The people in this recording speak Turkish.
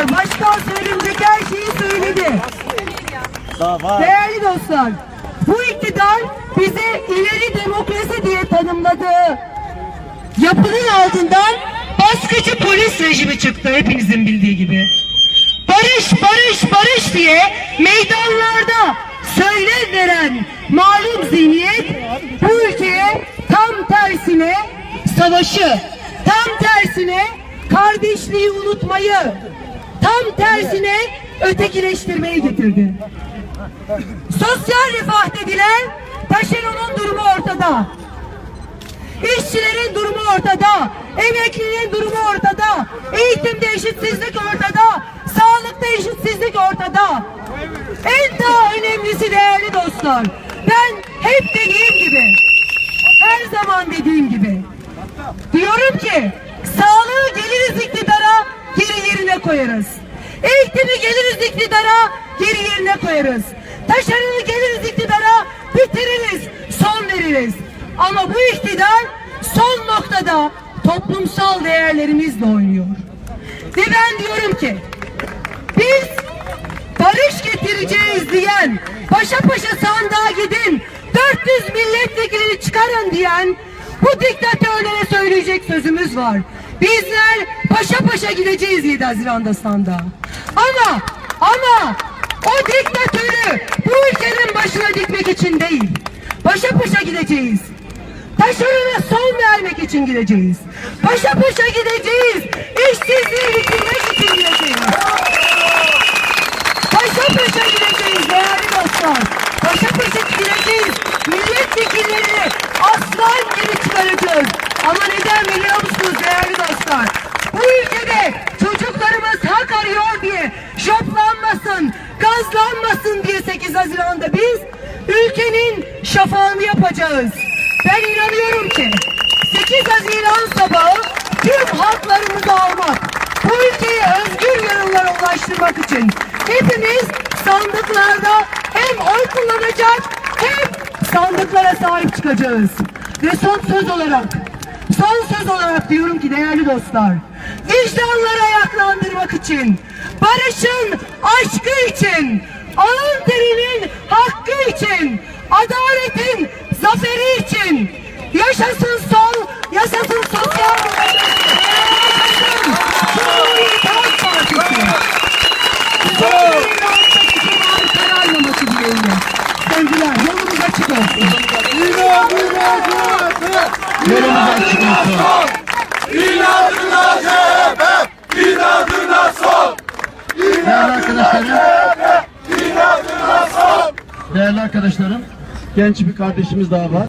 dostlar, başkan söylenecek her şeyi söyledi. Değerli dostlar, bu iktidar bize ileri demokrasi diye tanımladığı yapının altından baskıcı polis rejimi çıktı hepinizin bildiği gibi. Barış, barış, barış diye meydanlarda söyle veren malum zihniyet bu ülkeye tam tersine savaşı, tam tersine kardeşliği unutmayı, tam tersine ötekileştirmeyi getirdi. Sosyal refah dediler, taşeronun durumu ortada. İşçilerin durumu ortada, emeklinin durumu ortada, eğitimde eşitsizlik ortada, sağlıkta eşitsizlik ortada. En daha önemlisi değerli dostlar, ben hep dediğim gibi, her zaman dediğim gibi, diyorum ki sağlığı koyarız. Eğitimi geliriz iktidara, geri yerine koyarız. Taşeronu geliriz iktidara, bitiririz, son veririz. Ama bu iktidar son noktada toplumsal değerlerimizle oynuyor. Ve ben diyorum ki biz barış getireceğiz diyen, paşa paşa sandığa gidin, 400 milletvekilini çıkarın diyen bu diktatörlere söyleyecek sözümüz var. Bizler paşa gideceğiz 7 Haziran'da sandığa. Ama, ama o diktatörü bu ülkenin başına dikmek için değil, paşa paşa gideceğiz. Taşerona son vermek için gideceğiz. Paşa paşa gideceğiz. İşsizliği bitirmek için gideceğiz. Paşa paşa gideceğiz değerli dostlar. Paşa paşa gideceğiz. Milletvekilleri aslan gibi çıkaracağız. Ama neden biliyor musunuz değerli dostlar? Bu ülkede çocuklarımız hak arıyor diye şoplanmasın, gazlanmasın diye 8 Haziran'da biz ülkenin şafağını yapacağız. Ben inanıyorum ki 8 Haziran sabahı tüm haklarımızı almak, bu ülkeyi özgür yarınlara ulaştırmak için hepimiz sandıklarda hem oy kullanacak hem sandıklara sahip çıkacağız. Ve son söz olarak, son söz olarak diyorum ki değerli dostlar, vicdanları ayaklandırmak için, barışın aşkı için, alın terinin hakkı için, adaletin zaferi için, yaşasın sol, yaşasın sosyal yaşasın Cumhuriyet Halk Partisi. Cumhuriyet açık olsun. Yolumuz açık olsun. İnadına CHP, inadına sol, Değerli arkadaşlarım, inadına sol. Değerli arkadaşlarım, genç bir kardeşimiz daha var.